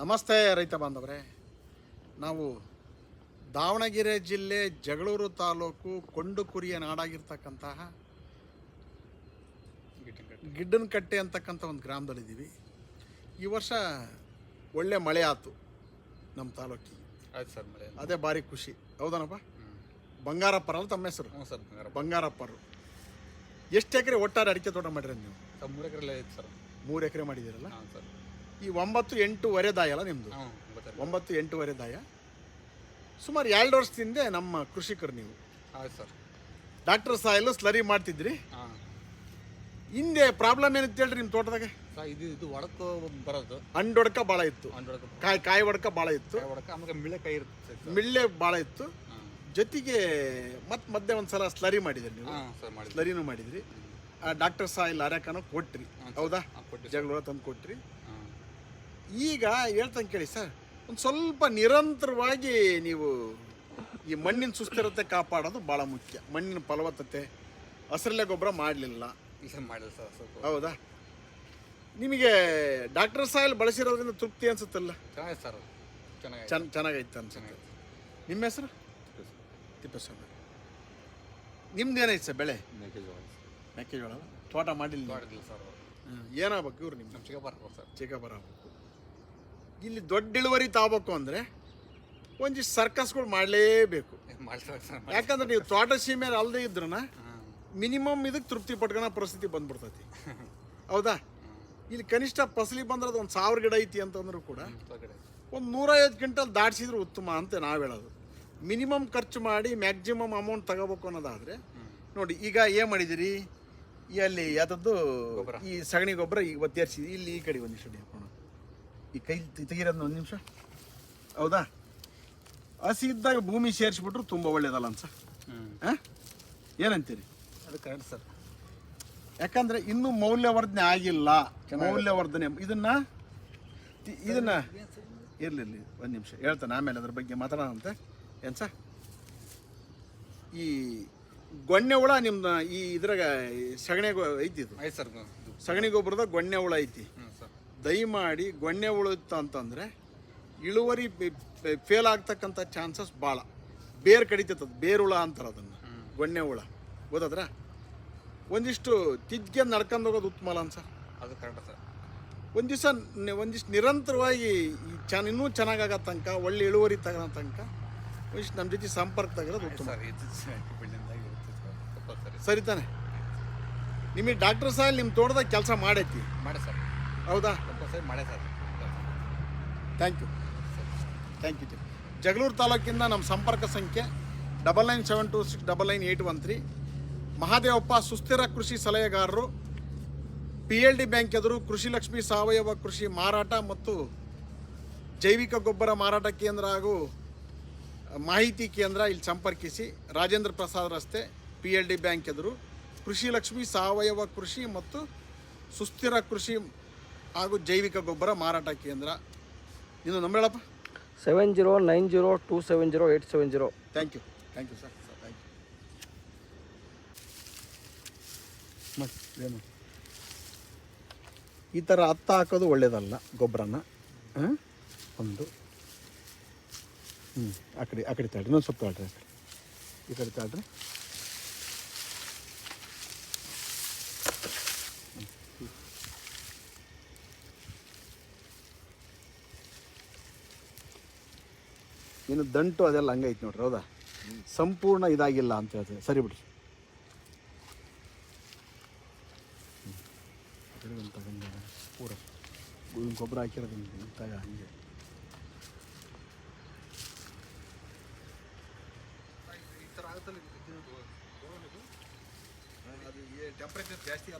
ನಮಸ್ತೆ ರೈತ ಬಾಂಧವರೇ. ನಾವು ದಾವಣಗೆರೆ ಜಿಲ್ಲೆ ಜಗಳೂರು ತಾಲೂಕು ಕೊಂಡುಕುರಿಯ ನಾಡಾಗಿರ್ತಕ್ಕಂತಹ ಗಿಡ್ಡನಕಟ್ಟೆ ಅಂತಕ್ಕಂಥ ಒಂದು ಗ್ರಾಮದಲ್ಲಿದ್ದೀವಿ ಈ ವರ್ಷ ಒಳ್ಳೆ ಮಳೆ ಆಯ್ತು ನಮ್ಮ ತಾಲೂಕಿಗೆ. ಆಯ್ತು ಸರ್ ಮಳೆ ಅದೇ ಭಾರಿ ಖುಷಿ. ಹೌದನಪ್ಪ? ಬಂಗಾರಪ್ಪರ ಅಲ್ಲ ತಮ್ಮ ಹೆಸರು? ಹ್ಞೂ ಸರ್ ಬಂಗಾರ ಬಂಗಾರಪ್ಪರು. ಎಷ್ಟು ಎಕರೆ ಒಟ್ಟಾರೆ ಅಡಿಕೆ ತೋಟ ಮಾಡಿರಿ ನೀವು? ಸರ್ ಮೂರು ಎಕರೆ ಐತೆ ಸರ್. ಮೂರು ಎಕರೆ ಮಾಡಿದ್ದೀರಲ್ಲ? ಹಾಂ ಸರ್. ಈ ಒಂಬತ್ತು ಎಂಟೂವರೆ ದಾಯ ಅಲ್ಲ ನಿಮ್ಮದು ಒಂಬತ್ತು ಎಂಟೂವರೆ ದಾಯ. ಸುಮಾರು ಎರಡು ವರ್ಷದಿಂದ ನಮ್ಮ ಕೃಷಿಕರು ನೀವು. ಸರ್. ಡಾಕ್ಟರ್ ಸಾಯಲು ಸ್ಲರಿ ಮಾಡ್ತಿದ್ರಿ. ಹಾಂ. ಹಿಂದೆ ಪ್ರಾಬ್ಲಮ್ ಏನಿತ್ತು ಹೇಳ್ರಿ ನಿಮ್ಮ ತೋಟದಾಗ? ಸರ್ ಇದು ಇದು ಒಡಕ ಬರೋದು. ಹಣ್ಣು ಹೊಡ್ಕ ಭಾಳ ಇತ್ತು. ಒಡಕ ಕಾಯಿ ಕಾಯಿ ಹೊಡ್ಕ ಭಾಳ ಇತ್ತು. ಕಾಯಿ ಒಡಕ ಆಮೇಲೆ ಮಿಳೆ ಕೈ ಇರುತ್ತೆ ಸರ್ ಮಿಳ್ಳೆ ಭಾಳ ಇತ್ತು. ಜೊತೆಗೆ ಮತ್ತೆ ಮಧ್ಯೆ ಒಂದು ಸಲ ಸ್ಲರಿ ಮಾಡಿದ್ರಿ ನೀವು. ಹಾಂ ಸರ್ ಮಾಡಿದ್ವಿ. ಸ್ಲರಿನೂ ಮಾಡಿದ್ರಿ. ಡಾಕ್ಟರ್ ಸಾಯಿಲ್ ಅರ್ಯಾಕನ ಕೊಟ್ರಿ. ಹೌದಾ? ಹಾಂ ಜಗಳ ತಂದು ಕೊಟ್ರಿ. ಈಗ ಹೇಳ್ತಂಗೆ ಕೇಳಿ ಸರ್ ಒಂದು ಸ್ವಲ್ಪ ನಿರಂತರವಾಗಿ ನೀವು ಈ ಮಣ್ಣಿನ ಸುಸ್ಥಿರತೆ ಕಾಪಾಡೋದು ಭಾಳ ಮುಖ್ಯ. ಮಣ್ಣಿನ ಫಲವತ್ತತೆ ಹಸಿರಲೆ ಗೊಬ್ಬರ ಮಾಡಲಿಲ್ಲ. ಮಾಡಿಲ್ಲ ಸರ್ ಸ್ವಲ್ಪ. ಹೌದಾ? ನಿಮಗೆ ಡಾಕ್ಟರ್ ಸಾಯಿಲ್ ಬಳಸಿರೋದ್ರಿಂದ ತೃಪ್ತಿ ಅನ್ಸುತ್ತಲ್ಲ? ಚೆನ್ನಾಗಿದೆ ಸರ್ ಚೆನ್ನಾಗಿ ಚೆನ್ನ ಚೆನ್ನಾಗೈತೆ ಅನ್ಸುತ್ತೆ. ನಿಮ್ಮ ಹೆಸರು? ತಿಪ್ಪೇಸ್ವಾಮಿ. ನಿಮ್ದು ಏನೈತೆ ಸರ್ ಬೆಳೆ? ಮೆಕ್ಕೆಜೋಳ. ಮೆಕ್ಕೆಜೋಳ ತೋಟ ಮಾಡಿಲ್ಲ? ಮಾಡಿಲ್ಲ ಸರ್. ಏನಾಗಬೇಕು ಇವ್ರು ನಿಮ್ಮ ಚಿಕ್ಕ ಸರ್. ಚಿಕ್ಕ ಬರಬೇಕು ಇಲ್ಲಿ ದೊಡ್ಡ ಇಳುವರಿ ತಗೋಬೇಕು ಅಂದರೆ ಒಂದಿಷ್ಟು ಸರ್ಕಸ್ಗಳು ಮಾಡಲೇಬೇಕು ಯಾಕಂದ್ರೆ ನೀವು ತೋಟ ಸೀಮೆ ಅಲ್ಲದೆ ಇದ್ರೂ ಹಾಂ. ಮಿನಿಮಮ್ ಇದಕ್ಕೆ ತೃಪ್ತಿ ಪಟ್ಕೊಳೋ ಪರಿಸ್ಥಿತಿ ಬಂದ್ಬಿಡ್ತೈತಿ. ಹೌದಾ? ಇಲ್ಲಿ ಕನಿಷ್ಠ ಫಸಲಿ ಬಂದ್ರೆ ಅದು ಒಂದು ಸಾವಿರ ಗಿಡ ಐತಿ ಅಂತಂದ್ರೂ ಕೂಡ ಒಂದು ನೂರೈವತ್ತು ಕ್ವಿಂಟಲ್ ದಾಟಿಸಿದ್ರೆ ಉತ್ತಮ ಅಂತ ನಾವು ಹೇಳೋದು. ಮಿನಿಮಮ್ ಖರ್ಚು ಮಾಡಿ ಮ್ಯಾಕ್ಸಿಮಮ್ ಅಮೌಂಟ್ ತಗೋಬೇಕು ಅನ್ನೋದಾದರೆ ನೋಡಿ ಈಗ ಏನು ಮಾಡಿದಿರಿ? ಅಲ್ಲಿ ಯಾವ್ದದ್ದು. ಈ ಸಗಣಿ ಗೊಬ್ಬರ ಈಗ ಒತ್ತೇರಿಸಿದ್ರಿ ಇಲ್ಲಿ ಈ ಕಡೆ ಒಂದಿಷ್ಟು ಹಾಕೋಣ. ಈ ಕೈ ತೆಗಿರೋದು ಒಂದು ನಿಮಿಷ. ಹೌದಾ? ಹಸಿ ಇದ್ದಾಗ ಭೂಮಿ ಸೇರಿಸ್ಬಿಟ್ರು ತುಂಬ ಒಳ್ಳೇದಲ್ಲ ಅನ್ಸ. ಹ್ಞೂ ಹಾಂ ಏನಂತೀರಿ? ಅದು ಕರೆಕ್ಟ್ ಸರ್ ಯಾಕಂದ್ರೆ ಇನ್ನೂ ಮೌಲ್ಯವರ್ಧನೆ ಆಗಿಲ್ಲ. ಮೌಲ್ಯವರ್ಧನೆ ಇದನ್ನ ಇದನ್ನ ಇರ್ಲಿ ಇರ್ಲಿ ಒಂದು ನಿಮಿಷ. ಹೇಳ್ತಾನೆ ಆಮೇಲೆ ಅದ್ರ ಬಗ್ಗೆ ಮಾತಾಡೋಣಂತೆ. ಏನು ಸರ್ ಈ ಗೊಣ್ಣೆ ಹುಳ ನಿಮ್ಮ ಈ ಇದ್ರಾಗ ಸಗಣಿ ಐತಿ ಇದು? ಸರ್ ಸಗಣಿ ಗೊಬ್ಬರದ ಗೊಣ್ಣೆ ಹುಳ ಐತಿ. ದಯಮಾಡಿ ಗೊಣ್ಣೆ ಹುಳ ಇತ್ತು ಅಂತಂದರೆ ಇಳುವರಿ ಫೇಲ್ ಆಗ್ತಕ್ಕಂಥ ಚಾನ್ಸಸ್ ಭಾಳ ಬೇರು ಕಡಿತದ ಬೇರುಳ ಹುಳ ಅಂತಾರೆ ಅದನ್ನು. ಗೊಣ್ಣೆ ಹುಳ. ಗೊತ್ತಾದ್ರ? ಒಂದಿಷ್ಟು ತಿದ್ಗೆ ನಡ್ಕೊಂಡು ಹೋಗೋದು ಉತ್ತಮ ಅಲ್ಲ ಸರ್ ಅದು ಕರೆಕ್ಟ್ ಸರ್. ಒಂದು ದಿವಸ ಒಂದಿಷ್ಟು ನಿರಂತರವಾಗಿ ಈ ಚೆನ್ನ ಇನ್ನೂ ಚೆನ್ನಾಗಾಗೋ ತನಕ ಒಳ್ಳೆ ಇಳುವರಿ ತಗೋ ತನಕ ಒಂದಿಷ್ಟು ನಮ್ಮ ಜೊತೆ ಸಂಪರ್ಕದಾಗಿರೋದು ಉತ್ತಮ. ಸರ್ ತಾನೆ. ನಿಮಗೆ ಡಾಕ್ಟರ್ ಸಾಹೇಬ್ ನಿಮ್ಮ ತೋಟದಾಗ ಕೆಲಸ ಮಾಡೈತಿ. ಮಾಡಿ ಸರ್. ಹೌದಾ? ಸರ್ ಸರಿ ಮಾಡೇ sir. Thank you thank you Jagalur ತಾಲೂಕಿಂದ ನಮ್ಮ ಸಂಪರ್ಕ ಸಂಖ್ಯೆ double nine seven two six double nine eight one three Mahadevappa ಸುಸ್ಥಿರ ಕೃಷಿ ಸಲಹೆಗಾರರು ಪಿ ಎಲ್ ಡಿ ಬ್ಯಾಂಕ್ ಎದುರು ಕೃಷಿ ಲಕ್ಷ್ಮಿ ಸಾವಯವ ಕೃಷಿ ಮಾರಾಟ ಮತ್ತು ಜೈವಿಕ ಗೊಬ್ಬರ ಮಾರಾಟ ಕೇಂದ್ರ ಹಾಗೂ ಮಾಹಿತಿ ಕೇಂದ್ರ ಇಲ್ಲಿ ಸಂಪರ್ಕಿಸಿ. ರಾಜೇಂದ್ರ ಪ್ರಸಾದ್ ರಸ್ತೆ ಪಿ ಎಲ್ ಡಿ ಬ್ಯಾಂಕ್ ಎದುರು ಕೃಷಿ ಲಕ್ಷ್ಮಿ ಸಾವಯವ ಕೃಷಿ ಮತ್ತು ಸುಸ್ಥಿರ ಕೃಷಿ ಹಾಗೂ ಜೈವಿಕ ಗೊಬ್ಬರ ಮಾರಾಟ ಕೇಂದ್ರ. ಇನ್ನು ನಂಬರ್ ಹೇಳಪ್ಪ. Seven zero nine zero two seven zero eight seven zero thank you thank you sir thank you ಏನು? ಈ ಥರ ಹತ್ತ ಹಾಕೋದು ಒಳ್ಳೇದಲ್ಲ ಗೊಬ್ಬರನ. ಹಾಂ ಒಂದು. ಹ್ಞೂ ಆ ಕಡೆ ಆ ಕಡೆ ತಾಳ್ರಿ ಇನ್ನೊಂದು ಸ್ವಲ್ಪ ತಾಳ್ರಿ ಆ ಕಡೆ. ಈ ಕಡೆ ತಾಳ್ರಿ ಇನ್ನು ದಂಟು ಅದೆಲ್ಲ ಹಂಗೈತೆ ನೋಡ್ರಿ, ಹೌದಾ? ಸಂಪೂರ್ಣ ಇದಾಗಿಲ್ಲ ಅಂತ ಹೇಳ್ತೀವಿ ಸರಿ ಬಿಡಿ ಪೂರ. ಇವ್ನ್ ಗೊಬ್ಬರ ಹಾಕಿರೋದು ತಗ, ಹಂಗೆ. ಟೆಂಪ್ರೇಚರ್ ಜಾಸ್ತಿ